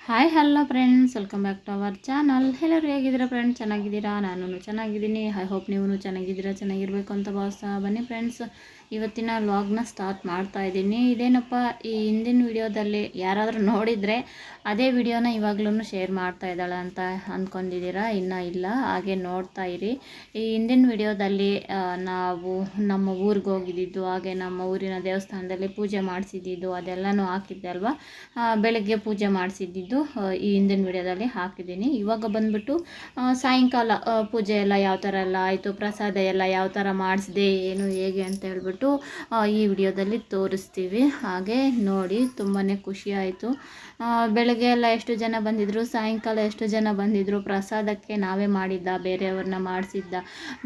Hi hello friends welcome back to our channel ಎಲ್ಲರೂ ಹೇಗಿದ್ದೀರಾ friends ಚೆನ್ನಾಗಿದ್ದೀರಾ? ನಾನು ಚೆನ್ನಾಗಿದ್ದೀನಿ. ಐ ಹೋಪ್ ನೀವು ಚೆನ್ನಾಗಿದ್ದೀರಾ? ಚೆನ್ನಾಗಿರಬೇಕು ಅಂತ ಭಾವಿಸ್ತಾ ಬನ್ನಿ ಫ್ರೆಂಡ್ಸ್ ಇವತ್ತಿನ ವ್ಲಾಗ್ನ ಸ್ಟಾರ್ಟ್ ಮಾಡ್ತಾ ಇದ್ದೀನಿ. ಇದೇನಪ್ಪ, ಈ ಹಿಂದಿನ ವಿಡಿಯೋದಲ್ಲಿ ಯಾರಾದರೂ ನೋಡಿದರೆ ಅದೇ ವಿಡಿಯೋನ ಇವಾಗಲೂ ಶೇರ್ ಮಾಡ್ತಾ ಇದ್ದಾಳೆ ಅಂತ ಅಂದ್ಕೊಂಡಿದ್ದೀರಾ ಇನ್ನೂ ಇಲ್ಲ, ಹಾಗೆ ನೋಡ್ತಾ ಇರಿ. ಈ ಹಿಂದಿನ ವಿಡಿಯೋದಲ್ಲಿ ನಾವು ನಮ್ಮ ಊರಿಗೆ ಹೋಗಿದ್ದಿದ್ದು ಹಾಗೆ ನಮ್ಮ ಊರಿನ ದೇವಸ್ಥಾನದಲ್ಲಿ ಪೂಜೆ ಮಾಡಿಸಿದ್ದು ಅದೆಲ್ಲನೂ ಹಾಕಿದ್ದೆ ಅಲ್ವಾ? ಬೆಳಗ್ಗೆ ಪೂಜೆ ಮಾಡಿಸಿದ್ದು ಈ ಹಿಂದಿನ ವಿಡಿಯೋದಲ್ಲಿ ಹಾಕಿದ್ದೀನಿ. ಇವಾಗ ಬಂದ್ಬಿಟ್ಟು ಸಾಯಂಕಾಲ ಪೂಜೆ ಎಲ್ಲ ಯಾವ ಥರ ಎಲ್ಲ ಆಯಿತು? ಪ್ರಸಾದ ಎಲ್ಲ ಯಾವ ಥರ ಮಾಡಿಸಿದೆ? ಏನು, ಹೇಗೆ ಅಂತ ಹೇಳ್ಬಿಟ್ಟು ಆ, ಈ ವಿಡಿಯೋದಲ್ಲಿ ತೋರಿಸ್ತೀವಿ. ಹಾಗೆ ನೋಡಿ ತುಂಬಾ ಖುಷಿ ಆಯಿತು ಬೆಳಗ್ಗೆ ಎಲ್ಲ ಎಷ್ಟು ಜನ ಬಂದಿದ್ದರು ಸಾಯಂಕಾಲ ಎಷ್ಟು ಜನ ಬಂದಿದ್ದರು ಪ್ರಸಾದಕ್ಕೆ ನಾವೇ ಮಾಡಿದ್ದ ಬೇರೆಯವ್ರನ್ನ ಮಾಡಿಸಿದ್ದ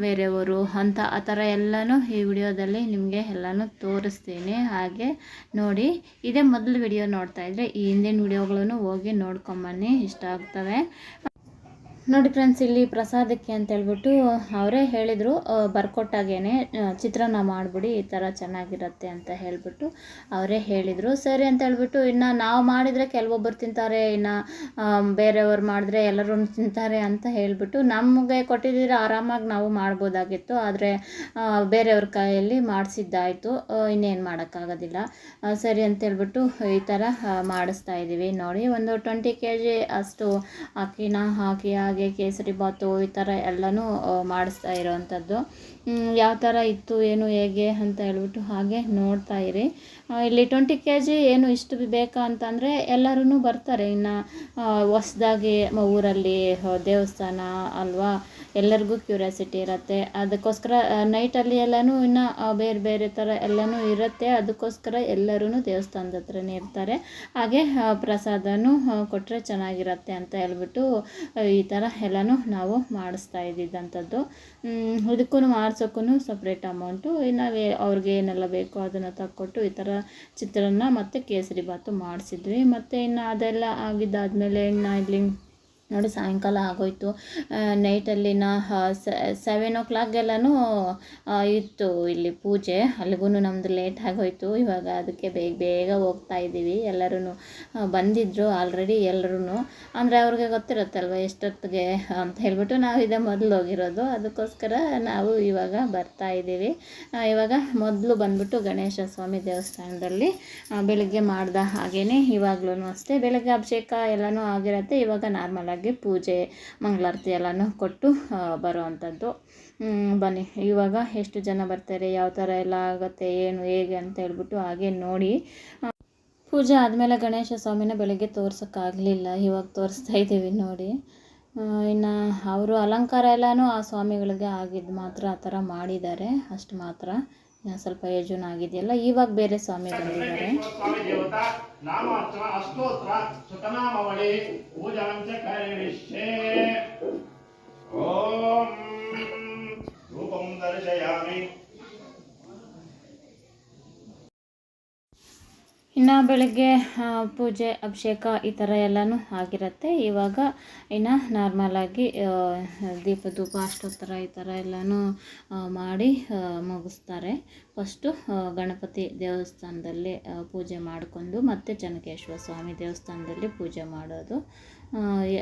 ಬೇರೆಯವರು ಅಂತ ಆ ಥರ ಎಲ್ಲನೂ ಈ ವಿಡಿಯೋದಲ್ಲಿ ನಿಮಗೆ ಎಲ್ಲನೂ ತೋರಿಸ್ತೀನಿ. ಹಾಗೆ ನೋಡಿ ಇದೇ ಮೊದಲು ವಿಡಿಯೋ ನೋಡ್ತಾ ಇದ್ದರೆ ಈ ಹಿಂದಿನ ವಿಡಿಯೋಗಳನ್ನು ಹೋಗಿ ನೋಡ್ಕೊಂಬನ್ನಿ ಇಷ್ಟ ಆಗ್ತವೆ. ನೋಡಿ ಫ್ರೆಂಡ್ಸ್ ಇಲ್ಲಿ ಪ್ರಸಾದಕ್ಕೆ ಅಂತ ಹೇಳ್ಬಿಟ್ಟು ಅವರೇ ಹೇಳಿದರು ಬರ್ಕೊಟ್ಟಾಗೇನೆ ಚಿತ್ರನ ಚಿತ್ರಾನ್ನ ಮಾಡಿಬಿಡಿ, ಈ ಥರ ಚೆನ್ನಾಗಿರುತ್ತೆ ಅಂತ ಹೇಳಿಬಿಟ್ಟು ಅವರೇ ಹೇಳಿದರು. ಸರಿ ಅಂತ ಹೇಳ್ಬಿಟ್ಟು ಇನ್ನು ನಾವು ಮಾಡಿದರೆ ಕೆಲವೊಬ್ಬರು ತಿಂತಾರೆ, ಇನ್ನು ಬೇರೆಯವ್ರು ಮಾಡಿದ್ರೆ ಎಲ್ಲರೂ ತಿಂತಾರೆ ಅಂತ ಹೇಳಿಬಿಟ್ಟು ನಮಗೆ ಕೊಟ್ಟಿದ್ದೀರಾ, ಆರಾಮಾಗಿ ನಾವು ಮಾಡ್ಬೋದಾಗಿತ್ತು. ಆದರೆ ಬೇರೆಯವ್ರ ಕೈಯಲ್ಲಿ ಮಾಡಿಸಿದ್ದಾಯಿತು. ಇನ್ನೇನು ಮಾಡೋಕ್ಕಾಗೋದಿಲ್ಲ. ಸರಿ ಅಂತ ಹೇಳ್ಬಿಟ್ಟು ಈ ಥರ ಮಾಡಿಸ್ತಾ ಇದ್ದೀವಿ ನೋಡಿ, ಒಂದು ಟ್ವೆಂಟಿ ಕೆ ಜಿ ಅಷ್ಟು ಅಕ್ಕಿನ ಹಾಕಿ ಕೇಸರಿ ಬಾತು ಈ ಥರ ಎಲ್ಲನೂ ಮಾಡಿಸ್ತಾ ಇರೋವಂಥದ್ದು. ಯಾವ ಥರ ಇತ್ತು, ಏನು ಹೇಗೆ ಅಂತ ಹೇಳ್ಬಿಟ್ಟು ಹಾಗೆ ನೋಡ್ತಾ ಇರಿ. ಇಲ್ಲಿ ಟ್ವೆಂಟಿ ಕೆ ಜಿ ಏನು ಇಷ್ಟು ಬೇಕಾ ಅಂತಂದರೆ ಎಲ್ಲರೂ ಬರ್ತಾರೆ. ಇನ್ನು ಹೊಸ್ದಾಗಿ ಊರಲ್ಲಿ ದೇವಸ್ಥಾನ ಅಲ್ವಾ ಎಲ್ಲರಿಗೂ ಕ್ಯೂರಿಯಾಸಿಟಿ ಇರುತ್ತೆ. ಅದಕ್ಕೋಸ್ಕರ ನೈಟಲ್ಲಿ ಎಲ್ಲನೂ ಇನ್ನು ಬೇರೆ ಬೇರೆ ಥರ ಎಲ್ಲನೂ ಇರುತ್ತೆ. ಅದಕ್ಕೋಸ್ಕರ ಎಲ್ಲರೂ ದೇವಸ್ಥಾನದ ಹತ್ರನೇ ಇರ್ತಾರೆ. ಹಾಗೆ ಪ್ರಸಾದನೂ ಕೊಟ್ಟರೆ ಚೆನ್ನಾಗಿರತ್ತೆ ಅಂತ ಹೇಳ್ಬಿಟ್ಟು ಈ ಥರ ಎಲ್ಲನೂ ನಾವು ಮಾಡಿಸ್ತಾ ಇದ್ದಿದ್ದಂಥದ್ದು. ಇದಕ್ಕೂ ಮಾಡಿಸೋಕ್ಕೂ ಸಪ್ರೇಟ್ ಅಮೌಂಟು ಇನ್ನು ಅವ್ರಿಗೆ ಏನೆಲ್ಲ ಬೇಕೋ ಅದನ್ನು ತಕ್ಕೊಟ್ಟು ಈ ಥರ ಚಿತ್ರಾನ್ನ ಮತ್ತು ಕೇಸರಿ ಬಾತು ಮಾಡಿಸಿದ್ವಿ. ಮತ್ತು ಇನ್ನು ಅದೆಲ್ಲ ಆಗಿದ್ದಾದಮೇಲೆ, ಇನ್ನು ಇಲ್ಲಿ ನೋಡಿ, ಸಾಯಂಕಾಲ ಆಗೋಯ್ತು. ನೈಟಲ್ಲಿನ ಸೆವೆನ್ ಓ ಕ್ಲಾಕ್ಗೆಲ್ಲನೂ ಇತ್ತು ಇಲ್ಲಿ ಪೂಜೆ. ಅಲ್ಲಿಗೂ ನಮ್ಮದು ಲೇಟ್ ಆಗೋಯ್ತು. ಇವಾಗ ಅದಕ್ಕೆ ಬೇಗ ಬೇಗ ಹೋಗ್ತಾ ಇದ್ದೀವಿ. ಎಲ್ಲರೂ ಬಂದಿದ್ದರು ಆಲ್ರೆಡಿ ಎಲ್ಲರೂ ಅಂದರೆ ಅವ್ರಿಗೆ ಗೊತ್ತಿರುತ್ತಲ್ವ ಎಷ್ಟೊತ್ತಿಗೆ ಅಂತ ಹೇಳ್ಬಿಟ್ಟು ನಾವು ಇದೇ ಮೊದಲು ಹೋಗಿರೋದು. ಅದಕ್ಕೋಸ್ಕರ ನಾವು ಇವಾಗ ಬರ್ತಾ ಇದ್ದೀವಿ. ಇವಾಗ ಮೊದಲು ಬಂದ್ಬಿಟ್ಟು ಗಣೇಶ ಸ್ವಾಮಿ ದೇವಸ್ಥಾನದಲ್ಲಿ ಬೆಳಗ್ಗೆ ಮಾಡಿದ ಹಾಗೇನೆ ಇವಾಗ್ಲೂ ಅಷ್ಟೇ. ಬೆಳಗ್ಗೆ ಅಭಿಷೇಕ ಎಲ್ಲನೂ ಆಗಿರುತ್ತೆ. ಇವಾಗ ನಾರ್ಮಲ್ ಆಗಿ ಪೂಜೆ, ಮಂಗಳಾರತಿ ಎಲ್ಲನೂ ಕೊಟ್ಟು ಬರುವಂಥದ್ದು ಬನ್ನಿ. ಇವಾಗ ಎಷ್ಟು ಜನ ಬರ್ತಾರೆ, ಯಾವ ಥರ ಎಲ್ಲ ಆಗುತ್ತೆ, ಏನು, ಹೇಗೆ ಅಂತ ಹೇಳ್ಬಿಟ್ಟು ಹಾಗೆ ನೋಡಿ. ಪೂಜೆ ಆದಮೇಲೆ ಗಣೇಶ ಸ್ವಾಮಿನ ಬೆಳಗ್ಗೆ ತೋರ್ಸೋಕ್ಕಾಗಲಿಲ್ಲ. ಇವಾಗ ತೋರಿಸ್ತಾ ಇದ್ದೀವಿ ನೋಡಿ. ಇನ್ನು ಅವರು ಅಲಂಕಾರ ಎಲ್ಲನೂ ಆ ಸ್ವಾಮಿಗಳಿಗೆ ಆಗಿದ್ದು ಮಾತ್ರ, ಆ ಥರ ಮಾಡಿದ್ದಾರೆ. ಅಷ್ಟು ಮಾತ್ರ. ಸ್ವಲ್ಪ ಯಜುನ ಆಗಿದೆಯಲ್ಲ ಇವಾಗ ಬೇರೆ ಸ್ವಾಮಿ ಬಂದಿದ್ದಾರೆ. ಓಂ ರೂಪಂ ದರ್ಶಯಾಮಿ. ಇನ್ನು ಬೆಳಗ್ಗೆ ಪೂಜೆ, ಅಭಿಷೇಕ ಈ ಥರ ಎಲ್ಲನೂ ಆಗಿರುತ್ತೆ. ಇವಾಗ ಇನ್ನು ನಾರ್ಮಲಾಗಿ ದೀಪ, ಧೂಪ, ಅಷ್ಟೋತ್ತರ ಈ ಥರ ಎಲ್ಲನೂ ಮಾಡಿ ಮುಗಿಸ್ತಾರೆ. ಫಸ್ಟು ಗಣಪತಿ ದೇವಸ್ಥಾನದಲ್ಲಿ ಪೂಜೆ ಮಾಡಿಕೊಂಡು ಮತ್ತು ಚೆನ್ನಕೇಶ್ವರ ಸ್ವಾಮಿ ದೇವಸ್ಥಾನದಲ್ಲಿ ಪೂಜೆ ಮಾಡೋದು.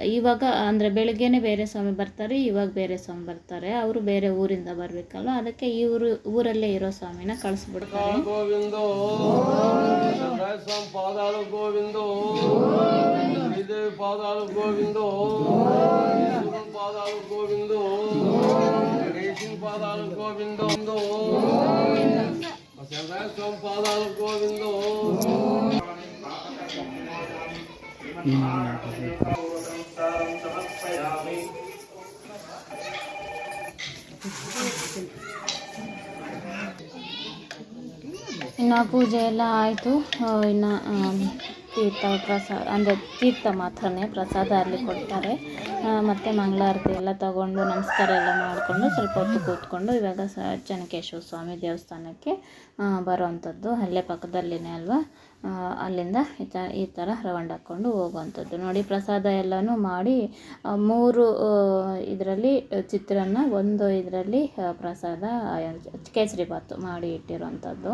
ಇವಾಗ ಅಂದರೆ ಬೆಳಗ್ಗೆಯೇ ಬೇರೆ ಸ್ವಾಮಿ ಬರ್ತಾರೆ, ಇವಾಗ ಬೇರೆ ಸ್ವಾಮಿ ಬರ್ತಾರೆ. ಅವರು ಬೇರೆ ಊರಿಂದ ಬರಬೇಕಲ್ಲ ಅದಕ್ಕೆ ಇವರು ಊರಲ್ಲೇ ಇರೋ ಸ್ವಾಮಿನ ಕಳಿಸ್ಬಿಡ್ತಾರೆ. ಗೋವಿಂದೋ. ಗೋವಿಂದೋ. ಗೋವಿಂದೋ. ಇನ್ನು ಪೂಜೆ ಎಲ್ಲ ಆಯಿತು. ಇನ್ನು ತೀರ್ಥ ಪ್ರಸಾದ ಅಂದರೆ ತೀರ್ಥ ಮಾತ್ರನೇ ಪ್ರಸಾದ ಅಲ್ಲಿ ಕೊಡ್ತಾರೆ. ಮತ್ತು ಮಂಗಳಾರತಿ ಎಲ್ಲ ತಗೊಂಡು ನಮಸ್ಕಾರ ಎಲ್ಲ ಮಾಡಿಕೊಂಡು ಸ್ವಲ್ಪ ಹೊತ್ತು ಕೂತ್ಕೊಂಡು ಇವಾಗ ಸ ಚೆನ್ನಕೇಶವ ಸ್ವಾಮಿ ದೇವಸ್ಥಾನಕ್ಕೆ ಬರುವಂಥದ್ದು. ಅಲ್ಲೇ ಪಕ್ಕದಲ್ಲಿನೇ ಅಲ್ವಾ? ಅಲ್ಲಿಂದ ಈ ಥರ ಈ ಥರ ರೌಂಡ್ ಹಾಕ್ಕೊಂಡು ಹೋಗುವಂಥದ್ದು. ನೋಡಿ, ಪ್ರಸಾದ ಎಲ್ಲನೂ ಮಾಡಿ ಮೂರು ಇದರಲ್ಲಿ ಚಿತ್ರಾನ್ನ, ಒಂದು ಇದರಲ್ಲಿ ಪ್ರಸಾದ ಕೇಸರಿ ಬಾತು ಮಾಡಿ ಇಟ್ಟಿರೋವಂಥದ್ದು.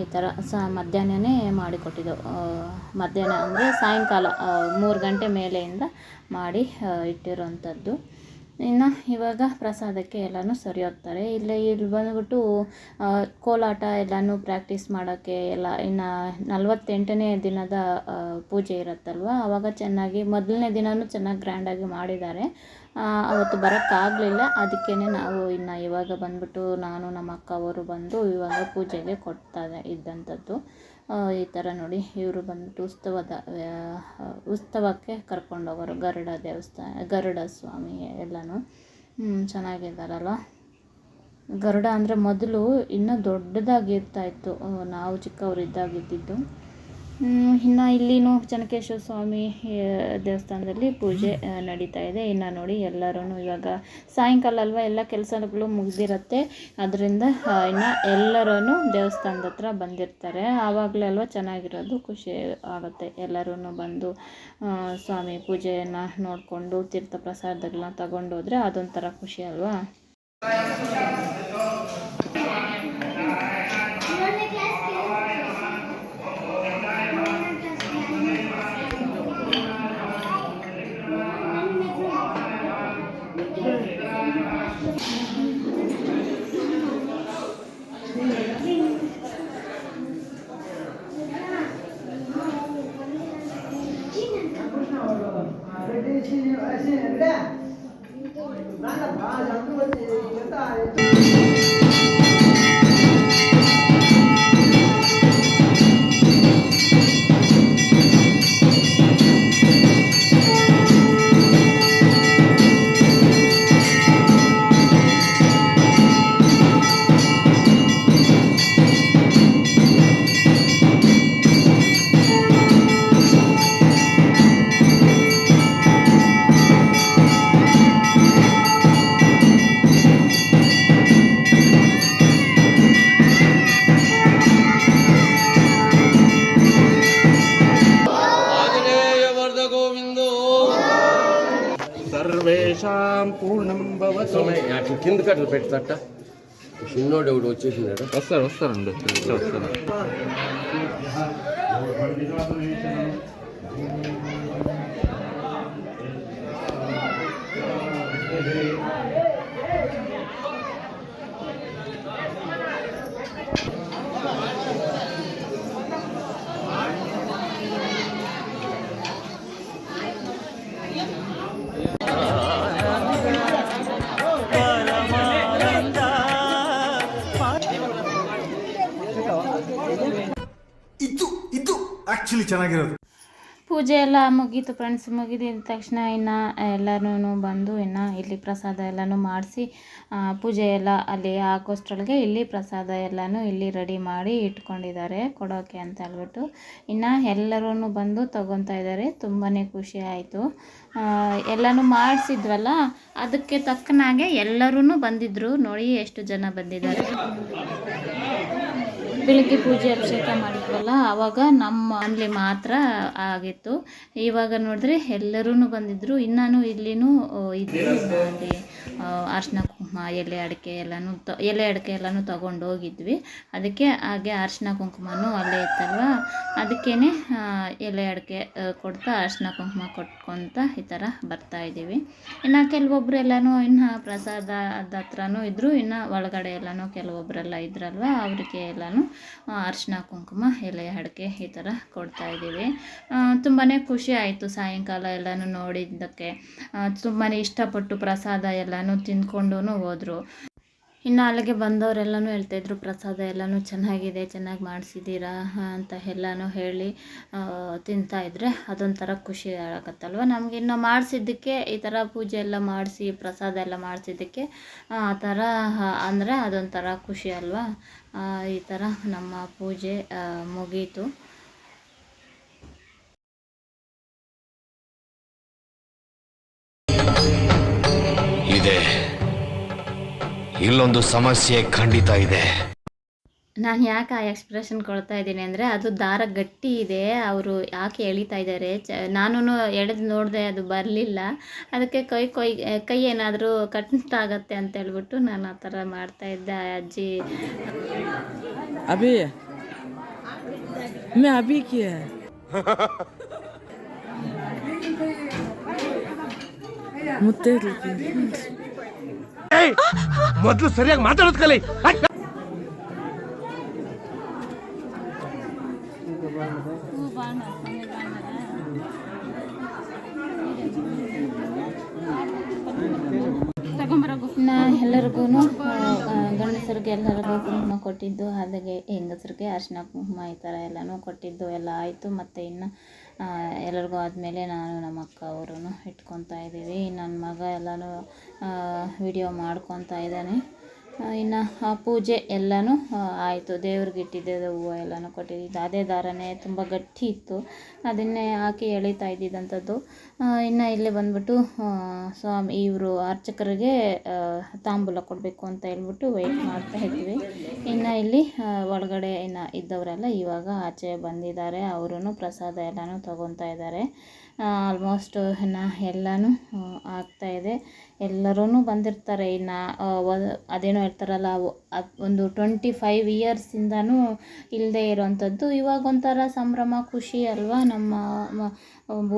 ಈ ಥರ ಸ ಮಧ್ಯಾಹ್ನನೇ ಮಾಡಿಕೊಟ್ಟಿದ್ದು. ಮಧ್ಯಾಹ್ನ ಅಂದರೆ ಸಾಯಂಕಾಲ ಮೂರು ಗಂಟೆ ಮೇಲೆಯಿಂದ ಮಾಡಿ ಇಟ್ಟಿರೋವಂಥದ್ದು ಇನ್ನು ಇವಾಗ ಪ್ರಸಾದಕ್ಕೆ ಎಲ್ಲನೂ ಸರಿ ಹೋಗ್ತಾರೆ ಇಲ್ಲಿ ಇಲ್ಲಿ ಬಂದುಬಿಟ್ಟು ಕೋಲಾಟ ಎಲ್ಲನೂ ಪ್ರಾಕ್ಟೀಸ್ ಮಾಡೋಕ್ಕೆ ಎಲ್ಲ ಇನ್ನು ನಲವತ್ತೆಂಟನೇ ದಿನದ ಪೂಜೆ ಇರುತ್ತಲ್ವ? ಆವಾಗ ಚೆನ್ನಾಗಿ ಮೊದಲನೇ ದಿನವೂ ಚೆನ್ನಾಗಿ ಗ್ರ್ಯಾಂಡಾಗಿ ಮಾಡಿದ್ದಾರೆ. ಅವತ್ತು ಬರೋಕ್ಕಾಗಲಿಲ್ಲ. ಅದಕ್ಕೇ ನಾವು ಇನ್ನು ಇವಾಗ ಬಂದುಬಿಟ್ಟು ನಾನು ನಮ್ಮ ಅಕ್ಕ ಅವರು ಬಂದು ಇವಾಗ ಪೂಜೆಗೆ ಕೊಡ್ತಾ ಇದ್ದಂಥದ್ದು ಈ ಥರ ನೋಡಿ ಇವರು ಬಂದ್ಬಿಟ್ಟು ಉತ್ಸವದ ಉತ್ಸವಕ್ಕೆ ಕರ್ಕೊಂಡೋಗೋರು ಗರುಡ ದೇವಸ್ಥಾನ ಗರುಡ ಸ್ವಾಮಿ ಎಲ್ಲನೂ. ಚೆನ್ನಾಗಿದ್ದಾರಲ್ವ? ಗರುಡ ಅಂದರೆ ಮೊದಲು ಇನ್ನೂ ದೊಡ್ಡದಾಗಿ ಇತ್ತು. ಆ, ನಾವು ಚಿಕ್ಕವರಿದ್ದಾಗಿದ್ದಿದ್ದು ಇನ್ನು ಇಲ್ಲಿನೂ ಚೆನ್ನಕೇಶ್ವರ ಸ್ವಾಮಿ ದೇವಸ್ಥಾನದಲ್ಲಿ ಪೂಜೆ ನಡೀತಾ ಇದೆ. ಇನ್ನು ನೋಡಿ ಎಲ್ಲರೂ ಇವಾಗ ಸಾಯಂಕಾಲ ಅಲ್ವಾ ಎಲ್ಲ ಕೆಲಸಗಳು ಮುಗಿದಿರತ್ತೆ. ಅದರಿಂದ ಇನ್ನು ಎಲ್ಲರೂ ದೇವಸ್ಥಾನದ ಹತ್ರ ಬಂದಿರ್ತಾರೆ. ಆವಾಗಲೇ ಅಲ್ವಾ ಚೆನ್ನಾಗಿರೋದು, ಖುಷಿ ಆಗುತ್ತೆ. ಎಲ್ಲರೂ ಬಂದು ಸ್ವಾಮಿ ಪೂಜೆಯನ್ನು ನೋಡಿಕೊಂಡು ತೀರ್ಥ ಪ್ರಸಾದಗಳನ್ನ ತಗೊಂಡೋದ್ರೆ ಅದೊಂಥರ ಖುಷಿ ಅಲ್ವಾ? nada కిందకి అట్లా పెట్టట చిన్నోడు ఎవడు వచ్చేసినాడు. వస్తారు వస్తారండి. వస్తారు ಆಕ್ಚುಲಿ ಚೆನ್ನಾಗಿರೋದು. ಪೂಜೆ ಎಲ್ಲ ಮುಗೀತು ಫ್ರೆಂಡ್ಸ್ ಮುಗಿದಿದ್ದ ತಕ್ಷಣ ಇನ್ನು ಎಲ್ಲರೂ ಬಂದು ಇನ್ನು ಇಲ್ಲಿ ಪ್ರಸಾದ ಎಲ್ಲನೂ ಮಾಡಿಸಿ ಪೂಜೆ ಎಲ್ಲ ಅಲ್ಲಿ ಹಾಕೋಷ್ಟ್ರೊಳಗೆ ಇಲ್ಲಿ ಪ್ರಸಾದ ಎಲ್ಲನೂ ಇಲ್ಲಿ ರೆಡಿ ಮಾಡಿ ಇಟ್ಕೊಂಡಿದ್ದಾರೆ ಕೊಡೋಕೆ ಅಂತ ಹೇಳ್ಬಿಟ್ಟು. ಇನ್ನು ಎಲ್ಲರೂ ಬಂದು ತೊಗೊತಾ ಇದ್ದಾರೆ ತುಂಬಾ ಖುಷಿ ಆಯಿತು. ಎಲ್ಲನೂ ಮಾಡಿಸಿದ್ವಲ್ಲ, ಅದಕ್ಕೆ ತಕ್ಕನಾಗೆ ಎಲ್ಲರೂ ಬಂದಿದ್ದರು ನೋಡಿ ಎಷ್ಟು ಜನ ಬಂದಿದ್ದಾರೆ. ಬೆಳಿಗ್ಗೆ ಪೂಜೆ ಅಭಿಷೇಕ ಮಾಡಿದ್ವಲ್ಲ ಆವಾಗ ನಮ್ಮ ಅಲ್ಲಿ ಮಾತ್ರ ಆಗಿತ್ತು. ಇವಾಗ ನೋಡಿದ್ರೆ ಎಲ್ಲರೂ ಬಂದಿದ್ದರು ಇನ್ನೂ ಇಲ್ಲಿನೂ ಇದ್ದರು ಅಲ್ಲಿ ಅರ್ಶಿನ ಕುಂಕುಮ, ಎಲೆ ಅಡಿಕೆ ಎಲ್ಲನೂ ತ, ಎಲೆ ಅಡಿಕೆ ಎಲ್ಲನೂ ತಗೊಂಡು ಹೋಗಿದ್ವಿ. ಅದಕ್ಕೆ ಹಾಗೆ ಅರ್ಶಿನ ಕುಂಕುಮನೂ ಅಲ್ಲೇ ಇತ್ತಲ್ವ? ಅದಕ್ಕೇ ಎಲೆ ಅಡಿಕೆ ಕೊಡ್ತಾ ಅರ್ಶಿನ ಕುಂಕುಮ ಕೊಟ್ಕೊತ ಈ ಥರ ಬರ್ತಾ ಇದ್ದೀವಿ. ಇನ್ನು ಕೆಲವೊಬ್ರು ಎಲ್ಲನೂ ಇನ್ನು ಪ್ರಸಾದದ ಹತ್ರನೂ ಇದ್ದರು ಇನ್ನು ಒಳಗಡೆ ಎಲ್ಲನೂ ಕೆಲವೊಬ್ಬರೆಲ್ಲ ಇದ್ರಲ್ವ, ಅವರಿಗೆ ಎಲ್ಲನೂ ಅರಿಶಿನ ಕುಂಕುಮ, ಎಲೆ, ಅಡಿಕೆ ಈ ಥರ ಕೊಡ್ತಾ ಇದ್ದೀವಿ. ತುಂಬಾ ಖುಷಿ ಆಯಿತು ಸಾಯಂಕಾಲ ಎಲ್ಲನೂ ನೋಡಿದ್ದಕ್ಕೆ. ತುಂಬಾ ಇಷ್ಟಪಟ್ಟು ಪ್ರಸಾದ ಎಲ್ಲನೂ ತಿಂದ್ಕೊಂಡು ಹೋದರು. ಇನ್ನು ಅಲ್ಲಿಗೆ ಬಂದವರೆಲ್ಲನೂ ಹೇಳ್ತಾಯಿದ್ರು ಪ್ರಸಾದ ಎಲ್ಲನೂ ಚೆನ್ನಾಗಿದೆ, ಚೆನ್ನಾಗಿ ಮಾಡಿಸಿದ್ದೀರಾ? ಅಂತ ಎಲ್ಲನೂ ಹೇಳಿ ತಿಂತಾಯಿದ್ರೆ ಅದೊಂಥರ ಖುಷಿ ಆಗತ್ತಲ್ವ? ನಮ್ಗೆ ಇನ್ನು ಮಾಡಿಸಿದ್ದಕ್ಕೆ ಈ ಥರ ಪೂಜೆ ಎಲ್ಲ ಮಾಡಿಸಿ, ಪ್ರಸಾದ ಎಲ್ಲ ಮಾಡಿಸಿದ್ದಕ್ಕೆ ಆ ಥರ, ಅಂದರೆ ಅದೊಂಥರ ಖುಷಿ ಅಲ್ವಾ? ಈ ಥರ ನಮ್ಮ ಪೂಜೆ ಮುಗೀತು. ಇದೆ. ಇಲ್ಲೊಂದು ಸಮಸ್ಯೆ ಖಂಡಿತ ಇದೆ. ನಾನು ಯಾಕೆ ಆ ಎಕ್ಸ್ಪ್ರೆಷನ್ ಕೊಡ್ತಾ ಇದ್ದೀನಿ ಅಂದರೆ ಅದು ದಾರ ಗಟ್ಟಿ ಇದೆ ಅವರು ಯಾಕೆ ಎಳಿತಾ ಇದ್ದಾರೆ ಚ ನಾನು ಎಳೆದು ನೋಡಿದೆ ಅದು ಬರಲಿಲ್ಲ. ಅದಕ್ಕೆ ಕೈ ಕೈ ಕೈ ಏನಾದರೂ ಕಟ್ಟಾಗತ್ತೆ ಅಂತ ಹೇಳ್ಬಿಟ್ಟು ನಾನು ಆ ಥರ ಮಾಡ್ತಾ ಇದ್ದೆ ಅಜ್ಜಿ. ಅಭಿ? ಅಭಿಗೆ ಮೊದಲು ಸರಿಯಾಗಿ ಮಾತಾಡೋದು ಕಲಿ. ನಾ ಎಲ್ಲರಿಗೂ ಗಂಡಸರಿಗೆ ಎಲ್ಲರಿಗೂ ಕುಂಕುಮ ಕೊಟ್ಟಿದ್ದು ಹಾಗೆ ಹೆಂಗಸರಿಗೆ ಅರಿಶಿನ ಕುಂಕುಮ ಈ ಥರ ಎಲ್ಲನೂ ಕೊಟ್ಟಿದ್ದು, ಎಲ್ಲ ಆಯಿತು. ಮತ್ತು ಇನ್ನು ಎಲ್ಲರಿಗೂ ಆದಮೇಲೆ ನಾನು ನಮ್ಮ ಅಕ್ಕ ಅವರು ಇಟ್ಕೊತಾ ಇದ್ದೀವಿ. ನನ್ನ ಮಗ ಎಲ್ಲನೂ ವಿಡಿಯೋ ಮಾಡ್ಕೊತಾ ಇದ್ದಾನೆ. ಇನ್ನು ಪೂಜೆ ಎಲ್ಲನೂ ಆಯಿತು. ದೇವ್ರಿಗೆ ಇಟ್ಟಿದ್ದೆ ಹೂವು ಎಲ್ಲನೂ ಕೊಟ್ಟಿದ್ದು ಅದೇ ದಾರನೇ ತುಂಬ ಗಟ್ಟಿ ಇತ್ತು. ಅದನ್ನೇ ಹಾಕಿ ಎಳಿತಾ ಇದ್ದಿದ್ದಂಥದ್ದು. ಇನ್ನು ಇಲ್ಲಿ ಬಂದ್ಬಿಟ್ಟು ಸ್ವಾಮಿ, ಇವರು ಅರ್ಚಕರಿಗೆ ತಾಂಬೂಲ ಕೊಡಬೇಕು ಅಂತ ಹೇಳ್ಬಿಟ್ಟು ವೆಯ್ಟ್ ಮಾಡ್ತಾ ಇದ್ವಿ. ಇನ್ನು ಇಲ್ಲಿ ಒಳಗಡೆ ಇನ್ನು ಇದ್ದವರೆಲ್ಲ ಇವಾಗ ಆಚೆ ಬಂದಿದ್ದಾರೆ. ಅವರು ಪ್ರಸಾದ ಎಲ್ಲನೂ ತಗೊತಾ ಇದ್ದಾರೆ. ಆಲ್ಮೋಸ್ಟ್ ಇನ್ನು ಎಲ್ಲನೂ ಇದೆ. ಎಲ್ಲರೂ ಬಂದಿರ್ತಾರೆ ಇನ್ನು ಅದೇನೋ ಹೇಳ್ತಾರಲ್ಲ ಒಂದು ಟ್ವೆಂಟಿ ಫೈವ್ ಇಯರ್ಸಿಂದನೂ ಇಲ್ಲದೆ ಇರೋವಂಥದ್ದು ಇವಾಗ ಒಂಥರ ಸಂಭ್ರಮ, ಖುಷಿ ಅಲ್ವಾ? ನಮ್ಮ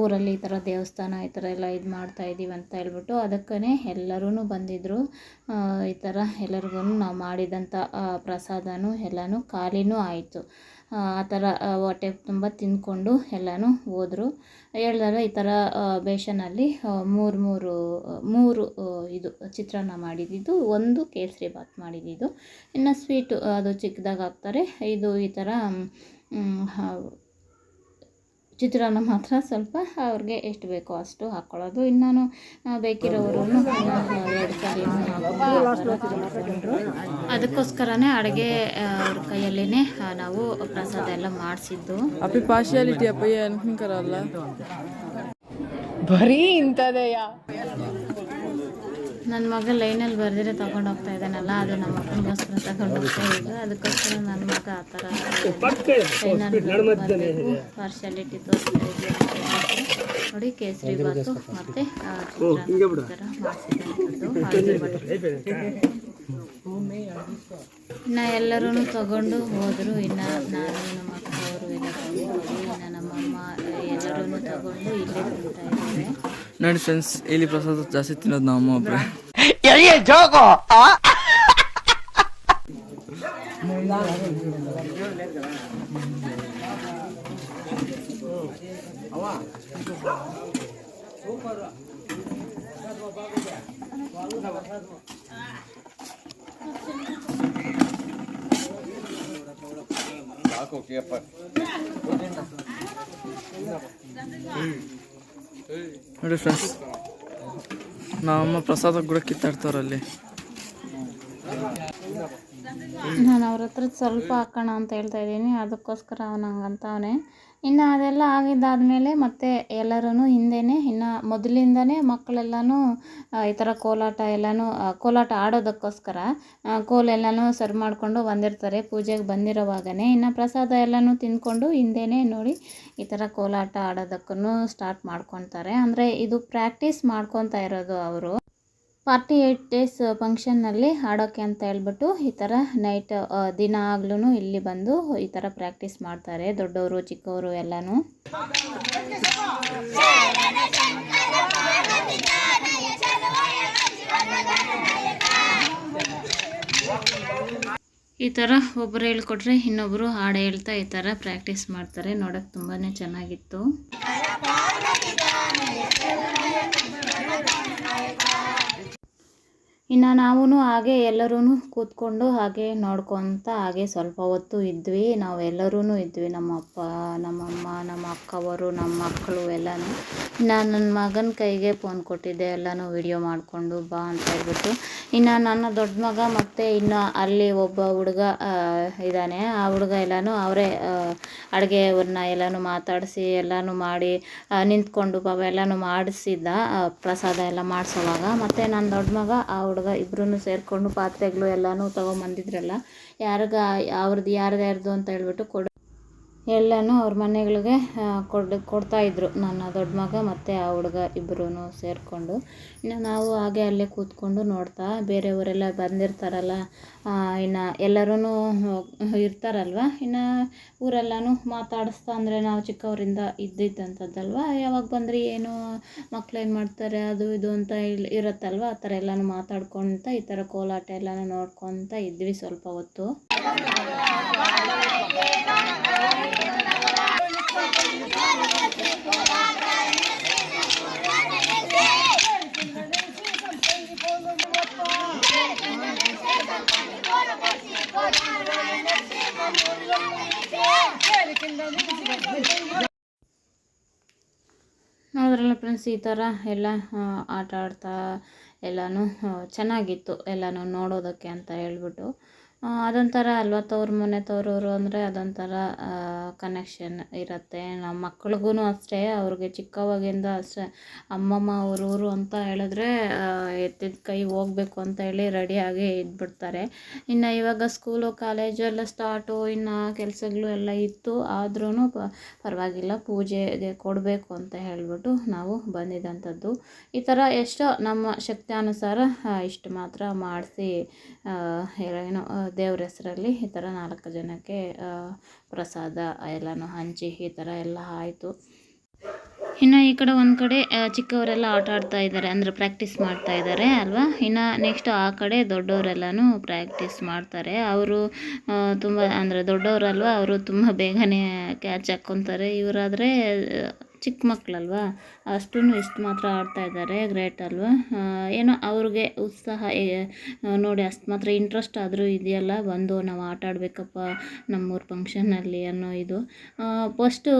ಊರಲ್ಲಿ ಈ ಥರ ದೇವಸ್ಥಾನ, ಈ ಥರ ಎಲ್ಲ ಇದು ಮಾಡ್ತಾ ಇದ್ದೀವಿ ಅಂತ ಹೇಳ್ಬಿಟ್ಟು ಅದಕ್ಕೇ ಎಲ್ಲರೂ ಬಂದಿದ್ದರು ಈ ಥರ ಎಲ್ಲರಿಗೂ ನಾವು ಮಾಡಿದಂಥ ಪ್ರಸಾದನೂ ಎಲ್ಲನೂ ಖಾಲಿನೂ ಆಯಿತು. ಆ ಥರ ಹೊಟ್ಟೆ ತುಂಬ ತಿಂದ್ಕೊಂಡು ಎಲ್ಲನೂ ಹೋದರು. ಹೇಳಿದಾಗ ಈ ಥರ ಬೇಷನಲ್ಲಿ ಮೂರು ಮೂರು ಮೂರು ಇದು ಚಿತ್ರಾನ್ನ ಮಾಡಿದ್ದಿದ್ದು ಒಂದು ಕೇಸರಿ ಬಾತ್ ಮಾಡಿದ್ದಿದ್ದು ಇನ್ನು ಸ್ವೀಟು, ಅದು ಚಿಕ್ಕದಾಗಿ ಹಾಕ್ತಾರೆ. ಇದು ಈ ಥರ ಚಿತ್ರಾನ್ನ ಮಾತ್ರ ಸ್ವಲ್ಪ ಅವ್ರಿಗೆ ಎಷ್ಟು ಬೇಕೋ ಅಷ್ಟು ಹಾಕ್ಕೊಳ್ಳೋದು ಇನ್ನು ಬೇಕಿರೋರು ಅದಕ್ಕೋಸ್ಕರನೇ ಅಡುಗೆ ಅವ್ರ ಕೈಯಲ್ಲೇ ನಾವು ಪ್ರಸಾದ ಎಲ್ಲ ಮಾಡಿಸಿದ್ದು. ಅಪ್ಪಿ ಪಾರ್ಶಿಯಾಲಿಟಿ ಅಪ್ಪಯ್ಯ ಅನ್ಕೊಂಕರಲ್ಲ ನನ್ನ ಮಗ ಲೈನಲ್ಲಿ ಬರ್ದಿರೆ ತಗೊಂಡು ಹೋಗ್ತಾ ಇದ್ದಾನಲ್ಲ ಅದು ನಮ್ಮ ಅಪ್ಪನಿಗೋಸ್ಕರ ತಗೊಂಡು ಹೋಗ್ತಾ ಇದ್ದು ಅದಕ್ಕೋಸ್ಕರ ನನ್ನ ಮಗ ಆ ಥರ ಲೈನಲ್ಲಿ ಪಾರ್ಶಾಲಿಟಿ ತೋರಿಸ್ತಾ. ನೋಡಿ ಕೇಸರಿ ಬಾತು ಮತ್ತು ಚಿತ್ರಾನ್ನ ಮಾಡಿಸಿದಂಥದ್ದು ಇನ್ನು ಎಲ್ಲರೂ ತಗೊಂಡು ಹೋದರು. ಇನ್ನು ನಾನು ನಮ್ಮ ಅಕ್ಕವರು ಎಲ್ಲ ತಗೊಂಡು ಇನ್ನು ನಮ್ಮಮ್ಮ ಎಲ್ಲರೂ ತಗೊಂಡು ಇಲ್ಲೇ ತಿಂತಾ ಇದ್ದೇವೆ ನೋಡಿ ಫ್ರೆಂಡ್ಸ್ ಇಲ್ಲಿ ಪ್ರಸಾದ ಜಾಸ್ತಿ ತಿನ್ನೋದು ನಮ್ಮ ಅಮ್ಮ ಒಬ್ರೆ ನೋಡಿ ಫ್ರೆಂಡ್ಸ್ ನಮ್ಮ ಪ್ರಸಾದ ಕೂಡ ಕಿತ್ತಾಡ್ತಾರಲ್ಲಿ ನಾನು ಅವ್ರ ಹತ್ರ ಸ್ವಲ್ಪ ಹಾಕೋಣ ಅಂತ ಹೇಳ್ತಾ ಇದ್ದೀನಿ. ಅದಕ್ಕೋಸ್ಕರ ಅವನು. ಇನ್ನು ಅದೆಲ್ಲ ಆಗಿದ್ದಾದಮೇಲೆ ಮತ್ತೆ ಎಲ್ಲರೂ ಹಿಂದೆಯೇ ಇನ್ನು ಮೊದಲಿಂದನೇ ಮಕ್ಕಳೆಲ್ಲನೂ ಈ ಥರ ಕೋಲಾಟ ಎಲ್ಲನೂ ಕೋಲಾಟ ಆಡೋದಕ್ಕೋಸ್ಕರ ಕೋಲೆಲ್ಲನೂ ಸರ್ವ್ ಮಾಡಿಕೊಂಡು ಬಂದಿರ್ತಾರೆ ಪೂಜೆಗೆ ಬಂದಿರೋವಾಗನೇ. ಇನ್ನು ಪ್ರಸಾದ ಎಲ್ಲನೂ ತಿಂದ್ಕೊಂಡು ಹಿಂದೆನೇ ನೋಡಿ ಈ ಥರ ಕೋಲಾಟ ಆಡೋದಕ್ಕೂ ಸ್ಟಾರ್ಟ್ ಮಾಡ್ಕೊತಾರೆ. ಅಂದರೆ ಇದು ಪ್ರಾಕ್ಟೀಸ್ ಮಾಡ್ಕೊತಾ ಇರೋದು ಅವರು. ಫಾರ್ಟಿ ಏಯ್ಟ್ ಡೇಸ್ ಫಂಕ್ಷನ್ನಲ್ಲಿ ಹಾಡೋಕ್ಕೆ ಅಂತ ಹೇಳ್ಬಿಟ್ಟು ಈ ಥರ ನೈಟ್ ದಿನ ಆಗ್ಲೂ ಇಲ್ಲಿ ಬಂದು ಈ ಥರ ಪ್ರಾಕ್ಟೀಸ್ ಮಾಡ್ತಾರೆ ದೊಡ್ಡವರು, ಚಿಕ್ಕವರು ಎಲ್ಲನೂ. ಈ ಥರ ಒಬ್ಬರು ಹೇಳ್ಕೊಟ್ರೆ ಇನ್ನೊಬ್ಬರು ಹಾಡು ಹೇಳ್ತಾ ಈ ಥರ ಪ್ರಾಕ್ಟೀಸ್ ಮಾಡ್ತಾರೆ. ನೋಡೋಕ್ಕೆ ತುಂಬಾ ಚೆನ್ನಾಗಿತ್ತು. ಇನ್ನು ನಾವೂ ಹಾಗೆ ಎಲ್ಲರೂ ಕೂತ್ಕೊಂಡು ಹಾಗೆ ನೋಡ್ಕೊತ ಹಾಗೆ ಸ್ವಲ್ಪ ಹೊತ್ತು ಇದ್ವಿ. ನಾವು ಎಲ್ಲರೂ ಇದ್ವಿ. ನಮ್ಮ ಅಪ್ಪ ನಮ್ಮಮ್ಮ ನಮ್ಮ ಅಕ್ಕವರು, ನಮ್ಮ ಮಕ್ಕಳು ಎಲ್ಲನೂ. ನಾನು ನನ್ನ ಮಗನ ಕೈಗೆ ಫೋನ್ ಕೊಟ್ಟಿದ್ದೆ. ಎಲ್ಲನೂ ವಿಡಿಯೋ ಮಾಡಿಕೊಂಡು ಬಾ ಅಂತ ಹೇಳ್ಬಿಟ್ಟು. ಇನ್ನು ನನ್ನ ದೊಡ್ಡ ಮಗ ಮತ್ತು ಇನ್ನು ಅಲ್ಲಿ ಒಬ್ಬ ಹುಡುಗ ಇದ್ದಾನೆ ಆ ಹುಡುಗ ಎಲ್ಲನೂ ಅವರೇ ಅಡುಗೆಯವ್ರನ್ನ ಎಲ್ಲನೂ ಮಾತಾಡಿಸಿ, ಎಲ್ಲನೂ ಮಾಡಿ ನಿಂತ್ಕೊಂಡು ಪಾಪ ಎಲ್ಲನೂ ಮಾಡಿಸಿದ್ದ ಪ್ರಸಾದ ಎಲ್ಲ ಮಾಡಿಸೋವಾಗ. ಮತ್ತು ನನ್ನ ದೊಡ್ಡ ಮಗ ಆ ಹುಡುಗ ಇಬ್ಬರೂ ಸೇರಿಕೊಂಡು ಪಾತ್ರೆಗಳು ಎಲ್ಲನೂ ತೊಗೊಂಬಂದಿದ್ರಲ್ಲ. ಯಾರಿಗ ಅವ್ರದ್ದು ಯಾರ್ದು ಯಾರ್ದು ಅಂತ ಹೇಳ್ಬಿಟ್ಟು ಕೊಡು ಎಲ್ಲನೂ ಅವ್ರ ಮನೆಗಳಿಗೆ ಕೊಡು ಕೊಡ್ತಾಯಿದ್ರು ನನ್ನ ದೊಡ್ಡ ಮಗ ಮತ್ತು ಆ ಹುಡುಗ ಇಬ್ಬರೂ ಸೇರಿಕೊಂಡು. ಇನ್ನು ನಾವು ಹಾಗೆ ಅಲ್ಲೇ ಕೂತ್ಕೊಂಡು ನೋಡ್ತಾ, ಬೇರೆಯವರೆಲ್ಲ ಬಂದಿರ್ತಾರಲ್ಲ ಇನ್ನು ಎಲ್ಲರೂ ಇರ್ತಾರಲ್ವ? ಇನ್ನು ಊರೆಲ್ಲನೂ ಮಾತಾಡಿಸ್ತಾ ಅಂದರೆ ನಾವು ಚಿಕ್ಕವರಿಂದ ಇದ್ದಿದ್ದಂಥದ್ದಲ್ವ? ಯಾವಾಗ ಬಂದರೆ ಏನು, ಮಕ್ಳು ಏನು ಮಾಡ್ತಾರೆ, ಅದು ಇದು ಅಂತ ಇಲ್ಲಿ ಇರುತ್ತಲ್ವ? ಆ ಥರ ಎಲ್ಲನೂ ಮಾತಾಡ್ಕೊತ, ಈ ಥರ ಕೋಲಾಟ ಎಲ್ಲನೂ ನೋಡ್ಕೊತ ಇದ್ವಿ ಸ್ವಲ್ಪ ಹೊತ್ತು. ನೋಡಿದ್ರಲ್ಲ ಫ್ರೆಂಡ್ಸ್ ಈ ಥರ ಎಲ್ಲ ಆಟ ಆಡ್ತಾ ಎಲ್ಲನೂ ಚೆನ್ನಾಗಿತ್ತು ಎಲ್ಲನೂ ನೋಡೋದಕ್ಕೆ ಅಂತ ಹೇಳ್ಬಿಟ್ಟು. ಅದೊಂಥರ ಅಲ್ವಾ ತವ್ರ ಮನೆ ಅವರು ಅಂದರೆ ಅದೊಂಥರ ಕನೆಕ್ಷನ್ ಇರುತ್ತೆ. ನಮ್ಮ ಮಕ್ಳಿಗೂ ಅಷ್ಟೇ, ಅವ್ರಿಗೆ ಚಿಕ್ಕವಾಗಿಂದ ಅಷ್ಟೇ. ಅಮ್ಮಮ್ಮ ಅವ್ರ ಊರು ಅಂತ ಹೇಳಿದ್ರೆ ಎತ್ತಿದ ಕೈ ಹೋಗ್ಬೇಕು ಅಂತ ಹೇಳಿ ರೆಡಿಯಾಗಿ ಇದ್ಬಿಡ್ತಾರೆ. ಇನ್ನು ಇವಾಗ ಸ್ಕೂಲು ಕಾಲೇಜು ಎಲ್ಲ ಸ್ಟಾರ್ಟು ಇನ್ನು ಕೆಲಸಗಳು ಎಲ್ಲ ಇತ್ತು. ಆದ್ರೂ ಪರವಾಗಿಲ್ಲ, ಪೂಜೆಗೆ ಕೊಡಬೇಕು ಅಂತ ಹೇಳಿಬಿಟ್ಟು ನಾವು ಬಂದಿದ್ದಂಥದ್ದು ಈ ಥರ ಎಷ್ಟೋ ನಮ್ಮ ಶಕ್ತಿ ಅನುಸಾರ ಇಷ್ಟು ಮಾತ್ರ ಮಾಡಿಸಿ ಏನೋ ದೇವ್ರ ಹೆಸರಲ್ಲಿ ಈ ಥರ ನಾಲ್ಕು ಜನಕ್ಕೆ ಪ್ರಸಾದ ಎಲ್ಲನೂ ಹಂಚಿ ಈ ಥರ ಎಲ್ಲ ಆಯಿತು. ಇನ್ನು ಈ ಕಡೆ ಒಂದು ಕಡೆ ಚಿಕ್ಕವರೆಲ್ಲ ಆಟ ಆಡ್ತಾ ಇದ್ದಾರೆ, ಅಂದರೆ ಪ್ರಾಕ್ಟೀಸ್ ಮಾಡ್ತಾ ಇದ್ದಾರೆ ಅಲ್ವಾ? ಇನ್ನು ನೆಕ್ಸ್ಟ್ ಆ ಕಡೆ ದೊಡ್ಡವರೆಲ್ಲನೂ ಪ್ರಾಕ್ಟೀಸ್ ಮಾಡ್ತಾರೆ. ಅವರು ತುಂಬ, ಅಂದರೆ ದೊಡ್ಡವರಲ್ವ, ಅವರು ತುಂಬ ಬೇಗನೆ ಕ್ಯಾಚ್ ಹಾಕ್ಕೊತಾರೆ ಇವರಾದರೆ ಚಿಕ್ಕ ಮಕ್ಕಳಲ್ವಾ ಅಷ್ಟೂ ಇಷ್ಟು ಮಾತ್ರ ಆಡ್ತಾ ಇದ್ದಾರೆ ಗ್ರೇಟ್ ಅಲ್ವಾ? ಏನೋ ಅವ್ರಿಗೆ ಉತ್ಸಾಹ ನೋಡಿ ಅಷ್ಟು ಮಾತ್ರ ಇಂಟ್ರೆಸ್ಟ್ ಆದರೂ ಇದೆಯಲ್ಲ, ಬಂದು ನಾವು ಆಟ ಆಡಬೇಕಪ್ಪ ನಮ್ಮೂರ ಫಂಕ್ಷನಲ್ಲಿ ಅನ್ನೋ ಇದು. ಫಸ್ಟು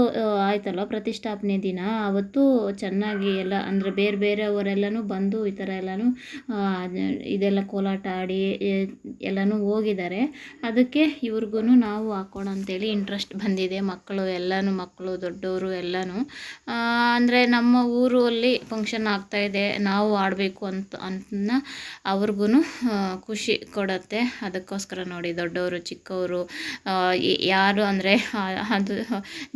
ಆಯ್ತಲ್ವ ಪ್ರತಿಷ್ಠಾಪನೆ ದಿನ? ಅವತ್ತು ಚೆನ್ನಾಗಿ ಎಲ್ಲ, ಅಂದರೆ ಬೇರೆ ಬೇರೆಯವರೆಲ್ಲನೂ ಬಂದು ಈ ಥರ ಎಲ್ಲನೂ ಇದೆಲ್ಲ ಕೋಲಾಟ ಆಡಿ ಎಲ್ಲನೂ ಹೋಗಿದ್ದಾರೆ. ಅದಕ್ಕೆ ಇವ್ರಿಗೂ ನಾವು ಹಾಕೋಣ ಅಂತೇಳಿ ಇಂಟ್ರೆಸ್ಟ್ ಬಂದಿದೆ, ಮಕ್ಕಳು ಎಲ್ಲನೂ, ಮಕ್ಕಳು, ದೊಡ್ಡವರು ಎಲ್ಲನೂ. ಅಂದರೆ ನಮ್ಮ ಊರಲ್ಲಿ ಫಂಕ್ಷನ್ ಆಗ್ತಾಯಿದೆ ನಾವು ಆಡಬೇಕು ಅಂತ, ಅನ್ನ ಅವ್ರಿಗೂ ಖುಷಿ ಕೊಡುತ್ತೆ. ಅದಕ್ಕೋಸ್ಕರ ನೋಡಿ ದೊಡ್ಡವರು, ಚಿಕ್ಕವರು ಯಾರು ಅಂದರೆ ಅದು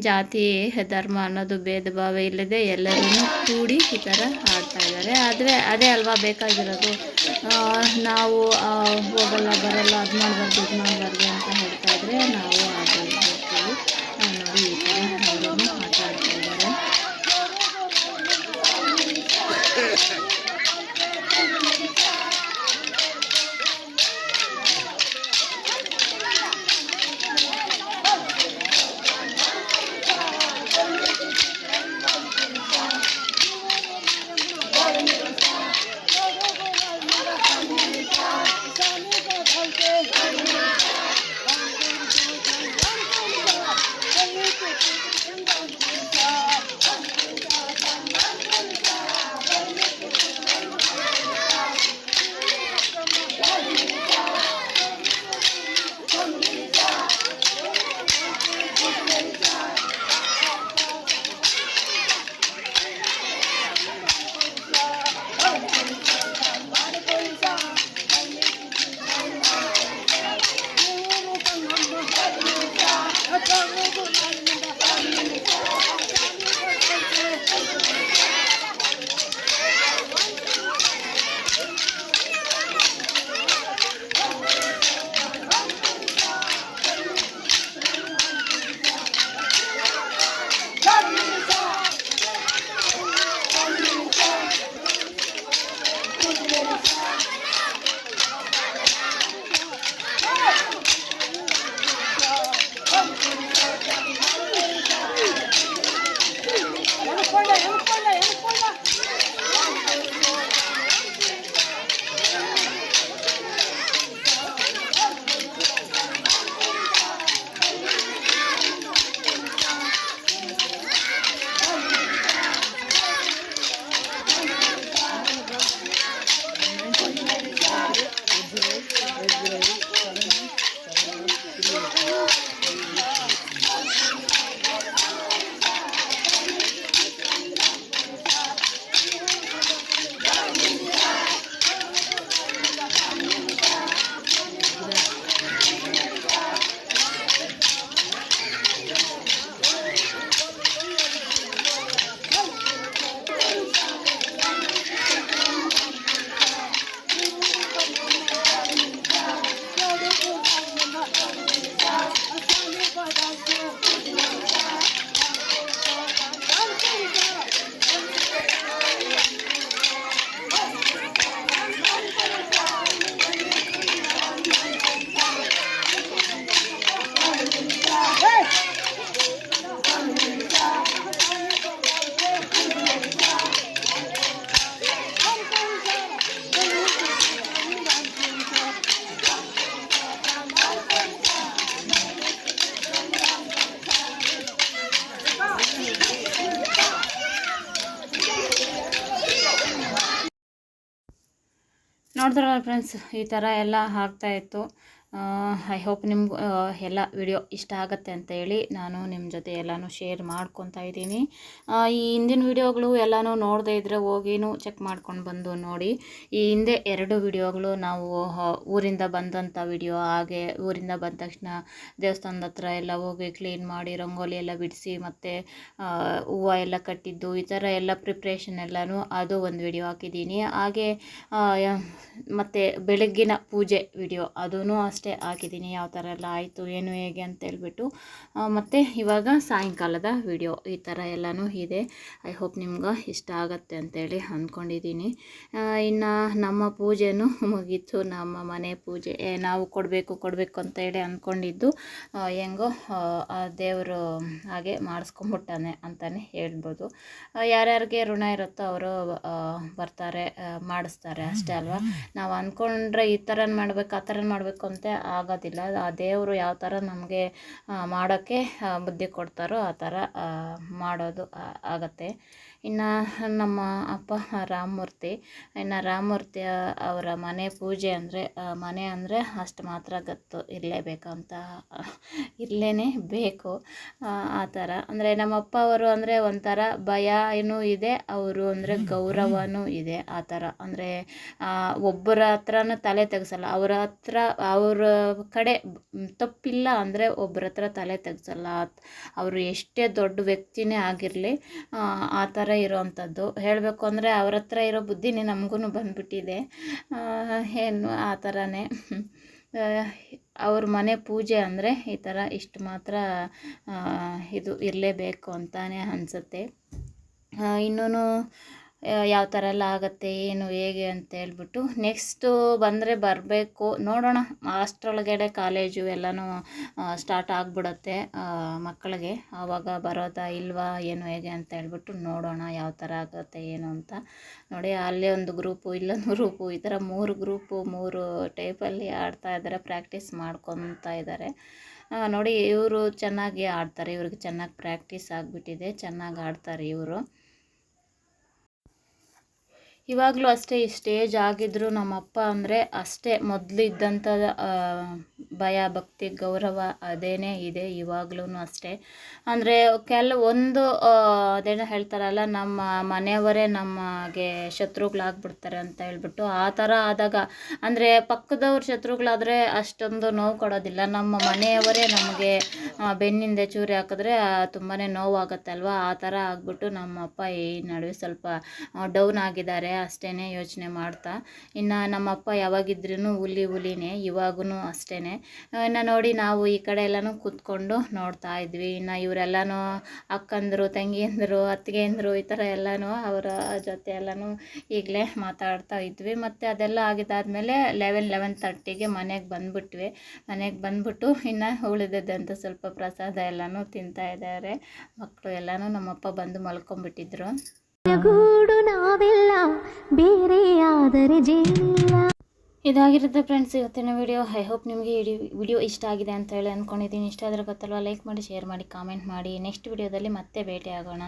ಜಾತಿ, ಧರ್ಮ ಅನ್ನೋದು ಭೇದ ಭಾವ ಇಲ್ಲದೆ ಎಲ್ಲರೂ ಕೂಡಿ ಈ ಥರ ಆಡ್ತಾ ಇದ್ದಾರೆ. ಆದರೆ ಅದೇ ಅಲ್ವಾ ಬೇಕಾಗಿರೋದು? ನಾವು ಹೋಗಲ್ಲ, ಬರಲ್ಲ, ಅದು ಮಾಡಬಾರ್ದು, ಇದು ಮಾಡಬಾರ್ದು ನೋಡಿದ್ರಲ್ಲ ಫ್ರೆಂಡ್ಸ್ ಈ ಥರ ಎಲ್ಲ ಆಗ್ತಾಯಿತ್ತು ಐ ಹೋಪ್ ನಿಮ್ಗೆ ಎಲ್ಲ ವಿಡಿಯೋ ಇಷ್ಟ ಆಗುತ್ತೆ ಅಂತ ಹೇಳಿ ನಾನು ನಿಮ್ಮ ಜೊತೆ ಎಲ್ಲನೂ ಶೇರ್ ಮಾಡ್ಕೊತಾ ಇದ್ದೀನಿ. ಈ ಹಿಂದಿನ ವಿಡಿಯೋಗಳು ಎಲ್ಲನೂ ನೋಡದೇ ಇದ್ದರೆ ಹೋಗಿನೂ ಚೆಕ್ ಮಾಡ್ಕೊಂಡು ಬಂದು ನೋಡಿ. ಈ ಹಿಂದೆ ಎರಡು ವಿಡಿಯೋಗಳು ನಾವು ಊರಿಂದ ಬಂದಂಥ ವಿಡಿಯೋ ಹಾಗೆ ಊರಿಂದ ಬಂದ ತಕ್ಷಣ ದೇವಸ್ಥಾನದ ಹತ್ರ ಎಲ್ಲ ಹೋಗಿ ಕ್ಲೀನ್ ಮಾಡಿ ರಂಗೋಲಿ ಎಲ್ಲ ಬಿಡಿಸಿ ಮತ್ತು ಹೂವು ಎಲ್ಲ ಕಟ್ಟಿದ್ದು, ಈ ಥರ ಎಲ್ಲ ಪ್ರಿಪ್ರೇಷನ್ ಎಲ್ಲನೂ ಅದು ಒಂದು ವಿಡಿಯೋ ಹಾಕಿದ್ದೀನಿ. ಹಾಗೆ ಮತ್ತು ಬೆಳಗ್ಗಿನ ಪೂಜೆ ವಿಡಿಯೋ ಅದೂ ಅಷ್ಟೇ. ಹಾಕಿದ್ದೀನಿ, ಯಾವ ಥರ ಎಲ್ಲ ಆಯಿತು, ಏನು ಹೇಗೆ ಅಂತ ಹೇಳ್ಬಿಟ್ಟು. ಮತ್ತು ಇವಾಗ ಸಾಯಂಕಾಲದ ವಿಡಿಯೋ ಈ ಥರ ಎಲ್ಲನೂ ಇದೆ. ಐ ಹೋಪ್ ನಿಮ್ಗೆ ಇಷ್ಟ ಆಗತ್ತೆ ಅಂತೇಳಿ ಅಂದ್ಕೊಂಡಿದ್ದೀನಿ. ಇನ್ನು ನಮ್ಮ ಪೂಜೆನೂ ಮುಗೀತು, ನಮ್ಮ ಮನೆ ಪೂಜೆ ನಾವು ಕೊಡಬೇಕು ಕೊಡಬೇಕು ಅಂತ ಹೇಳಿ ಅಂದ್ಕೊಂಡಿದ್ದು. ಹೆಂಗೋ ದೇವರು ಹಾಗೆ ಮಾಡಿಸ್ಕೊಂಬಿಟ್ಟಾನೆ ಅಂತಲೇ ಹೇಳ್ಬೋದು. ಯಾರ್ಯಾರಿಗೆ ಋಣ ಇರುತ್ತೋ ಅವರು ಬರ್ತಾರೆ ಮಾಡಿಸ್ತಾರೆ ಅಷ್ಟೇ ಅಲ್ವಾ? ನಾವು ಅಂದ್ಕೊಂಡ್ರೆ ಈ ಥರ ಮಾಡಬೇಕು, ಆ ಥರ ಮಾಡಬೇಕು ಅಂತ ಆಗೋದಿಲ್ಲ. ಆ ದೇವರು ಯಾವ ಥರ ನಮಗೆ ಮಾಡೋಕ್ಕೆ ಬುದ್ಧಿ ಕೊಡ್ತಾರೋ ಆ ಥರ ಮಾಡೋದು ಆಗತ್ತೆ. ಇನ್ನು ನಮ್ಮ ಅಪ್ಪ ರಾಮಮೂರ್ತಿ ಇನ್ನು ರಾಮಮೂರ್ತಿ ಅವರ ಮನೆ ಪೂಜೆ ಅಂದರೆ ಮನೆ ಅಂದರೆ ಅಷ್ಟು ಮಾತ್ರ ಗತ್ತು. ಇರಲೇಬೇಕಂತ ಇರಲೇ ಬೇಕು. ಆ, ಥರ. ಅಂದರೆ ನಮ್ಮಪ್ಪ ಅವರು ಅಂದರೆ ಒಂಥರ ಭಯ ಏನೂ ಇದೆ ಅವರು ಅಂದರೆ ಗೌರವನೂ ಇದೆ ಆ ಥರ. ಅಂದರೆ ಒಬ್ಬರ ಹತ್ರನೂ ತಲೆ ತೆಗ್ಸಲ್ಲ. ಅವರ ಹತ್ರ ಅವರ ಕಡೆ ತಪ್ಪಿಲ್ಲ ಅಂದರೆ ಒಬ್ಬರ ಹತ್ರ ತಲೆ ತೆಗ್ಸಲ್ಲ. ಅವರು ಎಷ್ಟೇ ದೊಡ್ಡ ವ್ಯಕ್ತಿನೇ ಆಗಿರಲಿ ಆ ಥರ ಇರೋವಂಥದ್ದು ಹೇಳಬೇಕು ಅಂದರೆ ಅವ್ರ ಹತ್ರ ಇರೋ ಬುದ್ಧಿನೇ ನಮಗೂ ಬಂದ್ಬಿಟ್ಟಿದೆ. ಏನು, ಆ ಥರನೇ ಅವ್ರ ಮನೆ ಪೂಜೆ ಅಂದರೆ ಈ ಥರ ಇಷ್ಟು ಮಾತ್ರ ಇದು ಇರಲೇಬೇಕು ಅಂತಾನೆ ಅನಿಸುತ್ತೆ. ಇನ್ನೂ ಯಾವ ಥರ ಎಲ್ಲ ಆಗುತ್ತೆ, ಏನು ಹೇಗೆ ಅಂತ ಹೇಳ್ಬಿಟ್ಟು ನೆಕ್ಸ್ಟು ಬಂದರೆ ಬರಬೇಕು. ನೋಡೋಣ, ಅಷ್ಟರೊಳಗಡೆ ಕಾಲೇಜು ಎಲ್ಲನೂ ಸ್ಟಾರ್ಟ್ ಆಗಿಬಿಡತ್ತೆ ಮಕ್ಕಳಿಗೆ. ಆವಾಗ ಬರೋದಾ ಇಲ್ವಾ, ಏನು ಹೇಗೆ ಅಂತ ಹೇಳ್ಬಿಟ್ಟು ನೋಡೋಣ ಯಾವ ಥರ ಆಗುತ್ತೆ, ಏನು ಅಂತ. ನೋಡಿ, ಅಲ್ಲೇ ಒಂದು ಗ್ರೂಪು ಇಲ್ಲೊಂದು ಗ್ರೂಪು ಈ ಥರ ಮೂರು ಗ್ರೂಪು ಮೂರು ಟೈಪಲ್ಲಿ ಆಡ್ತಾ ಇದ್ದಾರೆ ಪ್ರಾಕ್ಟೀಸ್ ಮಾಡ್ಕೊತಾ ಇದ್ದಾರೆ ನೋಡಿ, ಇವರು ಚೆನ್ನಾಗಿ ಆಡ್ತಾರೆ, ಇವ್ರಿಗೆ ಚೆನ್ನಾಗಿ ಪ್ರಾಕ್ಟೀಸ್ ಆಗಿಬಿಟ್ಟಿದೆ, ಚೆನ್ನಾಗಿ ಆಡ್ತಾರೆ ಇವರು. ಇವಾಗಲೂ ಅಷ್ಟೇ ಈ ಸ್ಟೇಜ್ ಆಗಿದ್ರು ನಮ್ಮಪ್ಪ ಅಂದರೆ ಅಷ್ಟೇ ಮೊದಲು ಇದ್ದಂಥ ಭಯ, ಭಕ್ತಿ, ಗೌರವ ಅದೇನೇ ಇದೆ ಇವಾಗ್ಲೂ ಅಷ್ಟೇ. ಅಂದರೆ ಕೆಲ ಒಂದು ಅದೇನೋ ಹೇಳ್ತಾರಲ್ಲ, ನಮ್ಮ ಮನೆಯವರೇ ನಮಗೆ ಶತ್ರುಗಳಾಗ್ಬಿಡ್ತಾರೆ ಅಂತ ಹೇಳ್ಬಿಟ್ಟು ಆ ಥರ ಆದಾಗ, ಅಂದರೆ ಪಕ್ಕದವ್ರ ಶತ್ರುಗಳಾದರೆ ಅಷ್ಟೊಂದು ನೋವು ಕೊಡೋದಿಲ್ಲ. ನಮ್ಮ ಮನೆಯವರೇ ನಮಗೆ ಬೆನ್ನಿಂದ ಚೂರಿ ಹಾಕಿದ್ರೆ ತುಂಬಾ ನೋವಾಗತ್ತಲ್ವ? ಆ ಥರ ಆಗ್ಬಿಟ್ಟು ನಮ್ಮ ಅಪ್ಪ ಈ ನಡುವೆ ಸ್ವಲ್ಪ ಡೌನ್ ಆಗಿದ್ದಾರೆ. ಅಷ್ಟೇ ಯೋಚನೆ ಮಾಡ್ತಾ. ಇನ್ನು ನಮ್ಮಪ್ಪ ಯಾವಾಗಿದ್ರೂ ಹುಲಿ ಹುಲಿನೇ ಇವಾಗೂ ಅಷ್ಟೇ ಇನ್ನು ನೋಡಿ ನಾವು ಈ ಕಡೆ ಎಲ್ಲನೂ ಕೂತ್ಕೊಂಡು ನೋಡ್ತಾ ಇದ್ವಿ. ಇನ್ನು ಇವರೆಲ್ಲನೂ ಅಕ್ಕಂದರು, ತಂಗಿಯಂದರು, ಅತ್ತಿಗೆಯಂದರು ಈ ಥರ ಎಲ್ಲನೂ ಅವರ ಜೊತೆ ಎಲ್ಲನೂ ಈಗಲೇ ಮಾತಾಡ್ತಾ ಇದ್ವಿ. ಮತ್ತು ಅದೆಲ್ಲ ಆಗಿದ್ದಾದಮೇಲೆ ಲೆವೆನ್ ಲೆವೆನ್ ತರ್ಟಿಗೆ ಮನೆಗೆ ಬಂದ್ಬಿಟ್ವಿ. ಮನೆಗೆ ಬಂದ್ಬಿಟ್ಟು ಇನ್ನು ಉಳಿದದ್ದಂತ ಸ್ವಲ್ಪ ಪ್ರಸಾದ ಎಲ್ಲನೂ ತಿಂತಾ ಇದ್ದಾರೆ. ಮಕ್ಕಳು ಎಲ್ಲನೂ ನಮ್ಮಪ್ಪ ಬಂದು ಮಲ್ಕೊಂಡ್ಬಿಟ್ಟಿದ್ರು. ಗೂಡು ನಾವೆಲ್ಲ ಬೇರೆಯಾದರೆ ಜೇನಿಲ್ಲ. ಇದಾಗಿರುತ್ತೆ ಫ್ರೆಂಡ್ಸ್ ಇವತ್ತಿನ ವಿಡಿಯೋ ಐ ಹೋಪ್ ನಿಮಗೆ ವಿಡಿಯೋ ಇಷ್ಟ ಆಗಿದೆ ಅಂತ ಹೇಳಿ ಅಂದ್ಕೊಂಡಿದ್ದೀನಿ ಇಷ್ಟ ಆದರೆ ಗೊತ್ತಲ್ವ ಲೈಕ್ ಮಾಡಿ ಶೇರ್ ಮಾಡಿ ಕಾಮೆಂಟ್ ಮಾಡಿ. ನೆಕ್ಸ್ಟ್ ವಿಡಿಯೋದಲ್ಲಿ ಮತ್ತೆ ಭೇಟಿ ಆಗೋಣ